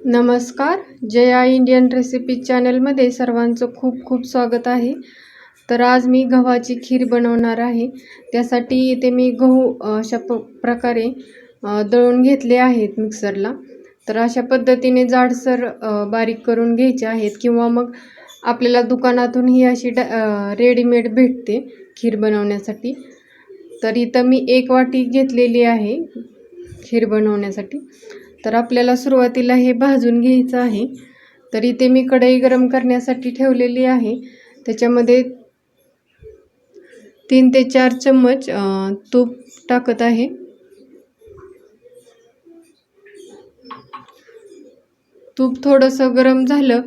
नमस्कार. Jaya Indian recipe चॅनलमध्ये सर्वांचं खूप खूप स्वागत आहे. तर आज मी गव्हाची खीर बनवणार आहे. त्यासाठी इथे मी गहू अशा प प्रकारे दळून घेतले आहेत मिक्सरला. तर अशा पद्धतीने जाडसर बारीक करून घ्यायचे आहेत किंवा मग आपल्याला दुकानातून ही अशी ड रेडीमेड भेटते खीर बनवण्यासाठी. तर इथं मी एक वाटी घेतलेली आहे खीर बनवण्यासाठी. तर आपल्याला सुरुवातीला हे भाजून घ्यायचं आहे. तर इथे मी कढई गरम करण्यासाठी ठेवलेली आहे. त्याच्यामध्ये तीन ते चार चम्मच तूप टाकत आहे. तूप थोडंसं गरम झालं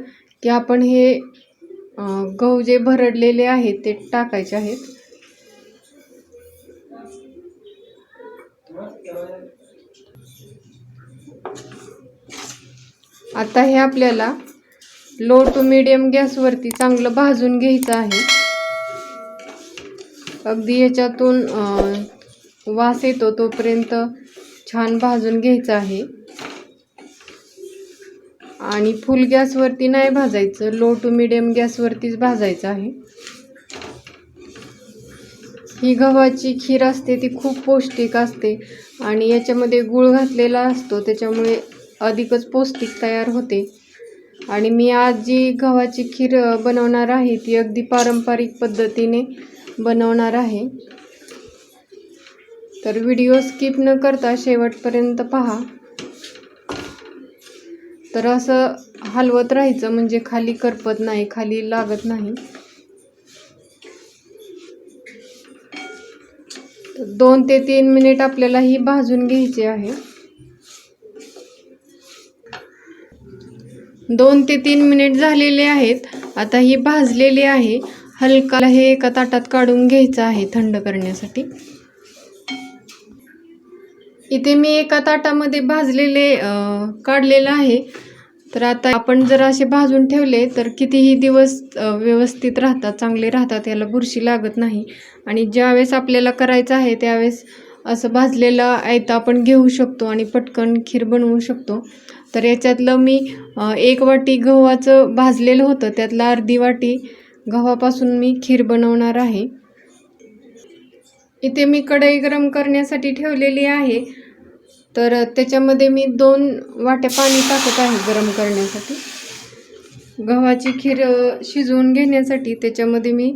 की आपण हे गहू जे भरडलेले आहेत ते टाकायचे आहेत. आता हे आपल्याला लो टू मिडियम गॅसवरती चांगलं भाजून घ्यायचं आहे. अगदी याच्यातून वास येतो तोपर्यंत छान भाजून घ्यायचं आहे. आणि फुल गॅसवरती नाही भाजायचं लो टू मिडियम गॅसवरतीच भाजायचं आहे. ही गव्हाची खीर असते ती खूप पौष्टिक असते आणि याच्यामध्ये गूळ घातलेला असतो त्याच्यामुळे अधिकच पौष्टिक तयार होते. आणि मी आज जी गव्हाची खीर बनवणार आहे ती अगदी पारंपरिक पद्धतीने बनवणार आहे. तर व्हिडिओ स्किप न करता शेवटपर्यंत पहा. तर असं हलवत राहायचं म्हणजे खाली करपत नाही खाली लागत नाही. दोन ते तीन मिनिट आपल्याला ही भाजून घ्यायची आहे. दोन ते तीन मिनिट झालेले आहेत. आता ही भाजलेली आहे. हलका हे एका ताटात काढून घ्यायचं आहे थंड करण्यासाठी. इथे मी एका ताटामध्ये भाजलेले काढलेलं आहे. तर आता आपण जर असे भाजून ठेवले तर कितीही दिवस व्यवस्थित राहतात चांगले राहतात याला बुरशी लागत नाही. आणि ज्यावेळेस आपल्याला करायचं आहे त्यावेळेस असं भाजलेलं आयता आपण घेऊ शकतो आणि पटकन खीर बनवू शकतो. तर याच्यातलं मी एक वाटी गव्हाचं भाजलेलं होतं. त्यातलं अर्धी वाटी गव्हापासून मी खीर बनवणार आहे. इथे मी कढई गरम करण्यासाठी ठेवलेली आहे. तर त्याच्यामध्ये मी दोन वाट्या पाणी टाकत आहे गरम करण्यासाठी. गव्हाची खीर शिजवून घेण्यासाठी त्याच्यामध्ये मी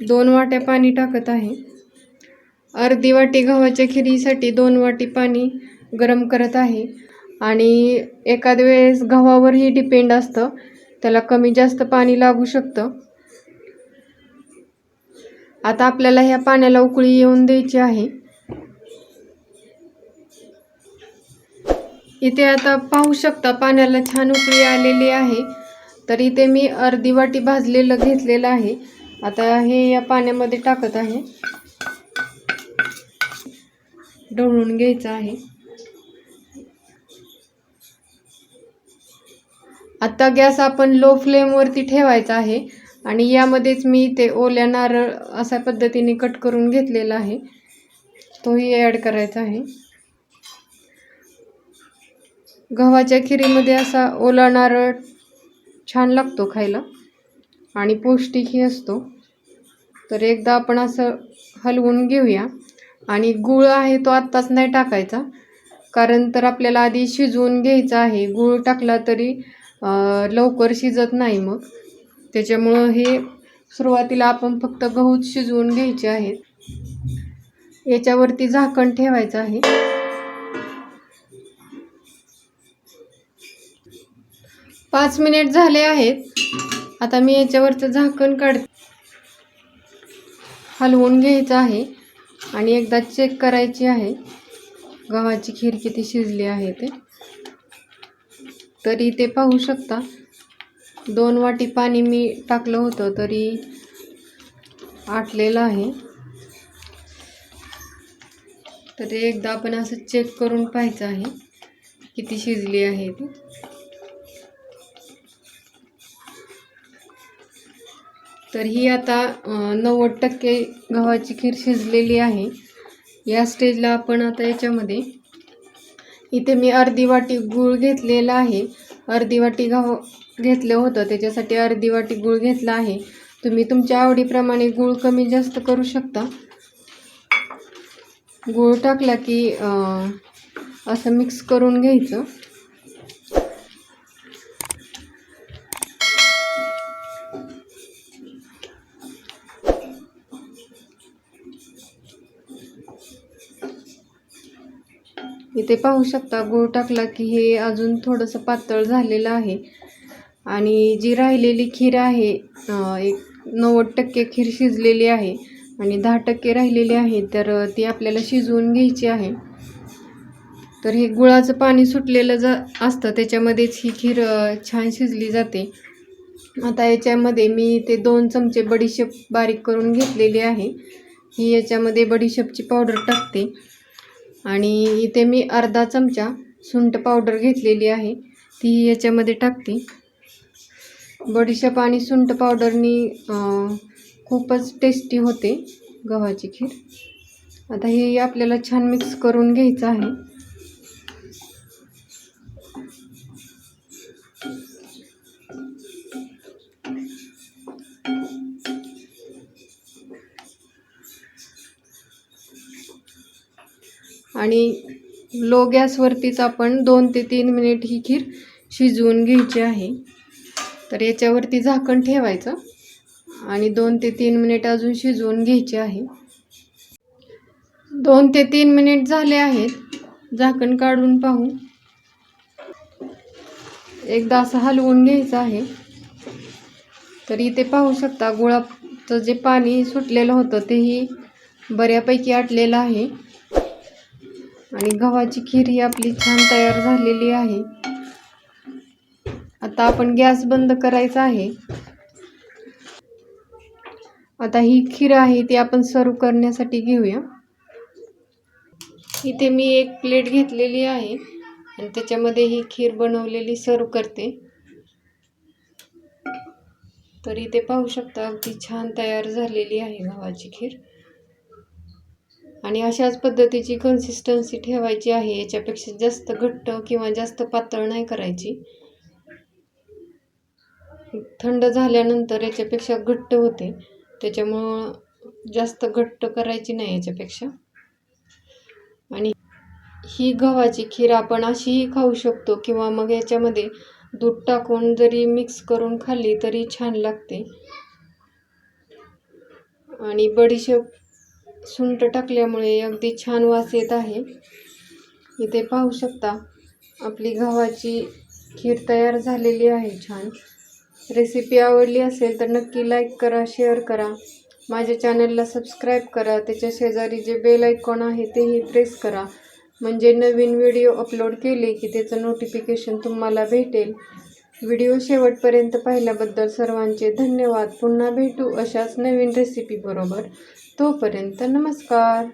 दोन वाट्या पाणी टाकत आहे. अर्धी वाटी गव्हाच्या खिरीसाठी दोन वाटी पाणी गरम करत आहे. आणि एखाद वेळेस गव्हावरही डिपेंड असतं. त्याला कमी जास्त पाणी लागू शकतं. आता आपल्याला ह्या पाण्याला उकळी येऊन द्यायची आहे. इथे आता पाहू शकता पाण्याला छान उकळी आलेली आहे. तर इथे मी अर्धी वाटी भाजलेलं घेतलेलं आहे. आता हे या पाण्यामध्ये टाकत आहे. ढवळून घ्यायचं आहे. आत्ता गॅस आपण लो फ्लेमवरती ठेवायचा आहे आणि यामध्येच मी ते ओल्या नारळ अशा पद्धतीने कट करून घेतलेला आहे. तोही ॲड करायचा आहे. गव्हाच्या खिरीमध्ये असा ओला नारळ छान लागतो खायला आणि पौष्टिकही असतो. तर एकदा आपण असं हलवून घेऊया. आणि गूळ आहे तो आत्ताच नाही टाकायचा कारण तर आपल्याला आधी शिजवून घ्यायचा आहे. गूळ टाकला तरी लवकर शिजत नाही मग. त्याच्यामुळं हे सुरुवातीला आपण फक्त गहूच शिजवून घ्यायचे आहेत. याच्यावरती झाकण ठेवायचं आहे. पाच मिनिट झाले आहेत. आता मी याच्यावरचं झाकण काढ हलवून घ्यायचं आहे. आणि एकदा चेक करायची आहे. गव्हाची खीर किती शिजली आहे ते. तरी ते पाहू शकता. दोन वाटी पाणी मी टाकलं होतं तरी आटलेलं आहे. तर एकदा आपण असं चेक करून पाहायचं आहे किती शिजली आहे ती. तर ही आता नव्वद टक्के गव्हाची खीर शिजलेली आहे. या स्टेजला आपण आता याच्यामध्ये इथे मी अर्धी वाटी गूळ घेतलेला आहे. अर्धी वाटी गव्हा घेतलं होतं. त्याच्यासाठी अर्धी वाटी गूळ घेतला आहे. तुम्ही तुमच्या आवडीप्रमाणे गूळ कमी जास्त करू शकता. गूळ टाकला की असं मिक्स करून घ्यायचं. इथे पाहू शकता गूळ टाकला की हे अजून थोडंसं पातळ झालेलं आहे. आणि जी राहिलेली खीर आहे एक नव्वद टक्के खीर शिजलेली आहे आणि दहा टक्के राहिलेली आहे तर ती आपल्याला शिजवून घ्यायची आहे. तर हे गुळाचं पाणी सुटलेलं ज असतं त्याच्यामध्येच ही खीर छान शिजली जाते. आता याच्यामध्ये मी ते दोन चमचे बडीशेप बारीक करून घेतलेली आहे. ही याच्यामध्ये बडीशेपची पावडर टाकते. आणि इथे मी अर्धा चमचा सुंठ पावडर घेतलेली आहे. ती याच्यामध्ये टाकते. बडीशेप आणि सुंठ पावडरनी खूपच टेस्टी होते गव्हाची खीर. आता हे आपल्याला छान मिक्स करून घ्यायचं आहे. आणि लो गॅसवरतीच आपण दोन ते तीन मिनिट ही खीर शिजवून घ्यायची आहे. तर याच्यावरती झाकण ठेवायचं आणि दोन ते तीन मिनिट अजून शिजवून घ्यायचे आहे. दोन ते तीन मिनिट झाले आहेत. झाकण काढून पाहू. एकदा असं हलवून घ्यायचं आहे. तर इथे पाहू शकता गुळाचं जे पाणी सुटलेलं होतं तेही बऱ्यापैकी आटलेलं आहे. आणि गव्हाची खीर ही आपली छान तयार झालेली आहे. आता आपण गॅस बंद करायचा आहे. आता ही खीर आहे ती आपण सर्व करण्यासाठी घेऊया. इथे मी एक प्लेट घेतलेली आहे आणि त्याच्यामध्ये ही खीर बनवलेली सर्व करते. तर इथे पाहू शकता अगदी छान तयार झालेली आहे गव्हाची खीर. आणि अशाच पद्धतीची कन्सिस्टन्सी ठेवायची आहे याच्यापेक्षा जास्त घट्ट किंवा जास्त पातळ नाही करायची. थंड झाल्यानंतर याच्यापेक्षा घट्ट होते. त्याच्यामुळं जास्त घट्ट करायची नाही याच्यापेक्षा. आणि ही गव्हाची खीर आपण अशीही खाऊ शकतो किंवा मग याच्यामध्ये दूध टाकून जरी मिक्स करून खाल्ली तरी छान लागते. आणि बडीशेप सुंट टाकल्यामुळे अगदी छान वास येत आहे. इथे पाहू शकता आपली गव्हाची खीर तयार झालेली आहे छान. रेसिपी आवडली असेल तर नक्की लाईक करा शेअर करा. माझ्या चॅनलला सबस्क्राईब करा. त्याच्या शेजारी जे बेल आयकॉन आहे तेही प्रेस करा. म्हणजे नवीन व्हिडिओ अपलोड केले की त्याचं नोटिफिकेशन तुम्हाला भेटेल. व्हिडिओ शेवटपर्यंत पाहिल्याबद्दल सर्वांचे धन्यवाद. पुन्हा भेटू अशाच नवीन रेसिपी बरोबर. तोपर्यंत नमस्कार.